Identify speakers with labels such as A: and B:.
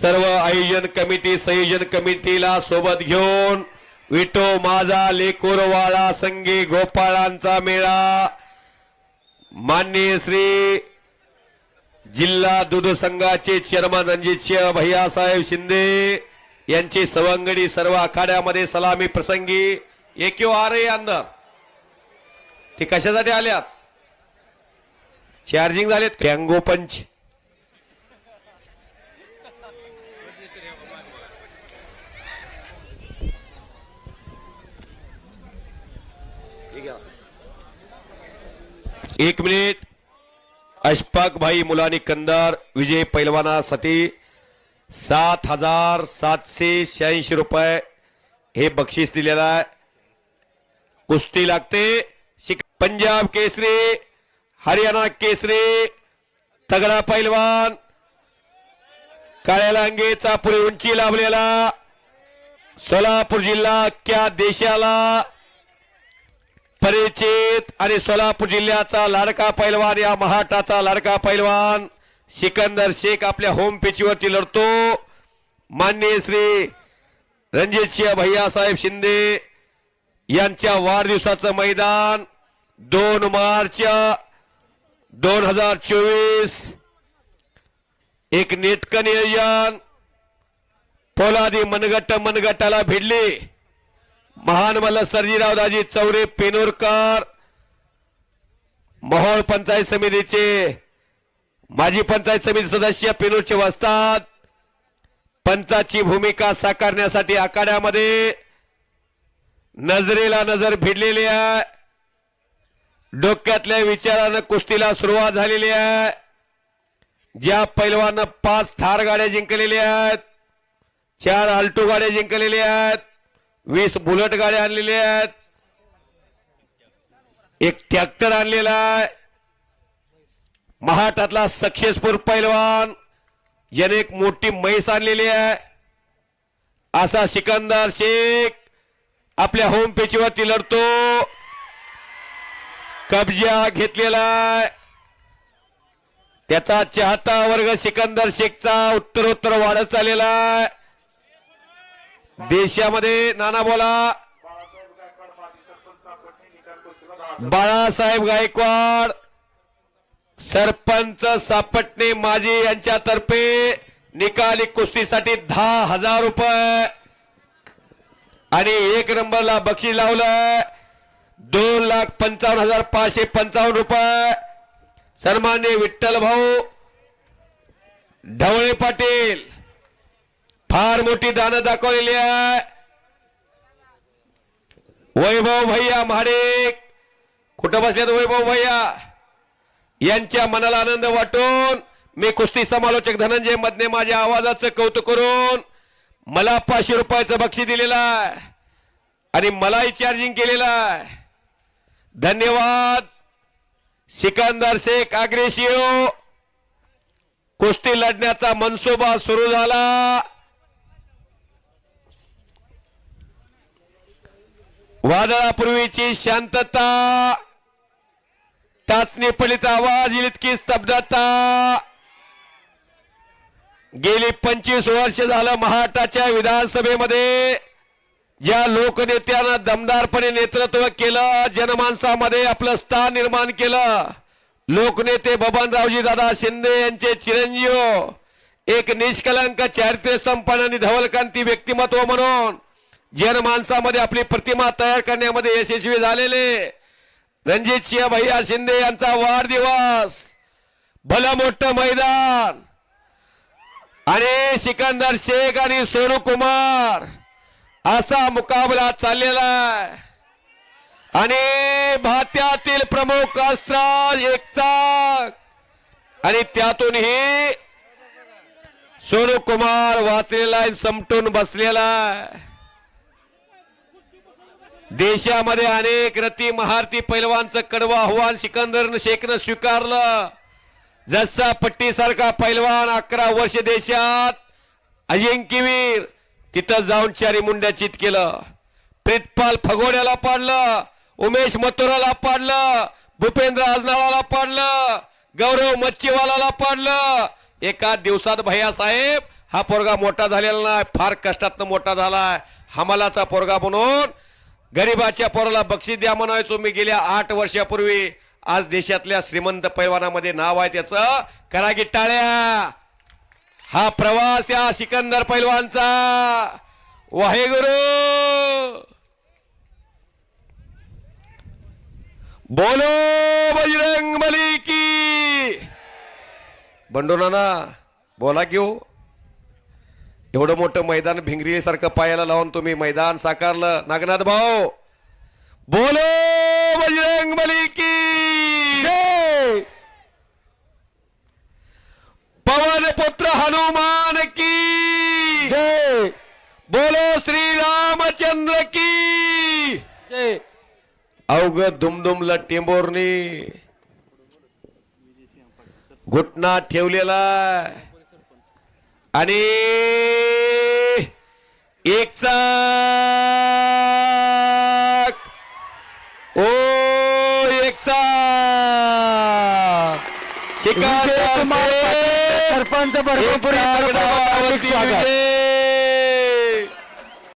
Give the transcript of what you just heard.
A: सर्व आयोजन कमिटी संयोजन कमिटीला सोबत घेऊन विटो माझा लेकुरवाडा संगी गोपाळांचा मेळा. माननीय श्री जिल्हा दूध संघाचे चेअरमन रणजितसिंह भैयासाहेब शिंदे यांची सवंगडी सर्व आखाड्यामध्ये सलामी प्रसंगी. एक आ रे अंदर ते कशासाठी आल्यात? चार्जिंग झालेत टँगो पंच एक मिनिट. अशफाक भाई मुलानी कंदार विजय पैलवानासाठी सात. हजार सातशे शहाऐंशी रुपये हे बक्षीस दिलेलं आहे. कुस्ती लागते. शिक पंजाब केसरी हरियाणा केसरी तगडा पैलवान. काळ्या लांगेचा पुढे उंची लाभलेला. सोलापूर जिल्हा क्या देशाला परिचित आणि सोलापूर जिल्ह्याचा लाडका पैलवान या महाटाचा लाडका पैलवान सिकंदर शेख आपल्या होम पिचवरती लढतो. माननीय श्री रणजित सिंह भैया भैयासाहेब शिंदे यांच्या वाढदिवसाचं मैदान दोन मार्च दोन हजार चोवीस. एक नेटकं नियोजन. पोलादी मनगट मनगटाला भिडली. महान मल्ल सर्जीराव दाजी चौरे पेनोरकर मोहोळ पंचायत समितीचे माजी पंचायत समिती सदस्य पेनूरचे वसतात पंचाची भूमिका साकारण्यासाठी आखाड्यामध्ये नजरेला नजर भिडलेली आहे. डोक्यातल्या विचारानं कुस्तीला सुरुवात झालेली आहे. ज्या पैलवानं पाच थार गाड्या जिंकलेल्या आहेत चार आल्टो गाड्या जिंकलेल्या आहेत. वीस बुलेट गाड्या आणलेल्या आहेत. एक ट्रॅक्टर आणलेला आहे. महाटातला सक्सेसफुल पैलवान ज्याने एक मोठी म्हैस आणलेली आहे. असा सिकंदर शेख आपल्या होम पेचीवरती लढतो. कब्जा घेतलेला आहे. त्याचा चाहता वर्ग सिकंदर शेखचा उत्तरोत्तर वाढत चाललेला आहे. देशामध्ये नाना बोला. बाळासाहेब गायकवाड सरपंच सापटणे माजी यांच्यातर्फे निकाली कुस्तीसाठी दहा हजार रुपये. आणि एक नंबरला बक्षीस लावलं दोन लाख पंचावन्न हजार पाचशे पंचावन्न रुपये. सन्मान्य विठ्ठल भाऊ ढवळे पाटील. फार मोठी दानं दाखवलेली आहे. वैभव भैया महाडिक. कुठं बसल्यात वैभव भैया? यांच्या मनाला आनंद वाटून मी कुस्ती समालोचक धनंजय मधने माझ्या आवाजाचं कौतुक करून मला पाचशे रुपयाचं बक्षीस दिलेलं आहे आणि मलाही चार्जिंग केलेलं आहे. धन्यवाद. सिकंदर शेख आग्रेशिओ कुस्ती लढण्याचा मनसुबा सुरू झाला. वादळापूर्वीची शांतता. टाचणी पडीत आवाज येईल इतकी स्तब्धता. गेली पंचवीस वर्ष झालं महाराष्ट्राच्या विधानसभेमध्ये ज्या लोकनेत्यानं दमदारपणे नेतृत्व केलं जनमानसामध्ये आपलं स्थान निर्माण केलं लोकनेते बबनरावजी दादा शिंदे यांचे चिरंजीव एक निष्कलंक चारित्र्य संपन्न आणि धवलकांती व्यक्तिमत्व म्हणून जनमानसामध्ये आपली प्रतिमा तयार करण्यामध्ये यशस्वी झालेले. रणजित सिंह भैया शिंदे यांचा वाढदिवस. भलं मोठं मैदान. आणि सिकंदर शेख आणि सोनू कुमार असा मुकाबला चाललेला आहे. आणि भात्यातील प्रमुख अस्त्र एक चाक आणि त्यातूनही सोनू कुमार वाचलेला आहे, समटून बसलेला आहे. देशामध्ये अनेक रती महारती पैलवानचं कडवं आव्हान सिकंदरनं शेखनं स्वीकारलं. जसा पट्टीसारखा पैलवान अकरा वर्ष देशात अजिंक्यवीर तिथं जाऊन चारी मुंड्याचित केलं. प्रितपाल फगोड्याला पाडलं उमेश मथुराला पाडलं भूपेंद्र आजनाळाला पाडलं गौरव मच्छीवालाला पाडलं. एका दिवसात भैया साहेब हा पोरगा मोठा झालेला नाही फार कष्टातनं मोठा झालाय. हमालाचा पोरगा म्हणून गरिबाच्या पोराला बक्षीस द्या म्हणायचो मी गेल्या आठ वर्षापूर्वी. आज देशातल्या श्रीमंत पैलवानामध्ये नाव आहे त्याचं. करा टाळ्या. हा प्रवास या सिकंदर पैलवानचा. वाहेगुरु. बोलो बजरंग बली की. बंडू नाना बोला की हो. एवढं मोठं मैदान भिंगरी सारखं पायाला लावून तुम्ही मैदान साकारलं. नागनाथ भाऊ बोलो बजरंग बली की! पवन पुत्र हनुमान की!
B: जय!
A: बोलो श्री रामचंद्र की!
B: जय!
A: अवघ दुमदुमला टेंबोरनी. घुटना ठेवलेला आणि एक चाक. ओ एक चाक. शिकार
B: सरपंच भरपूर स्वागत.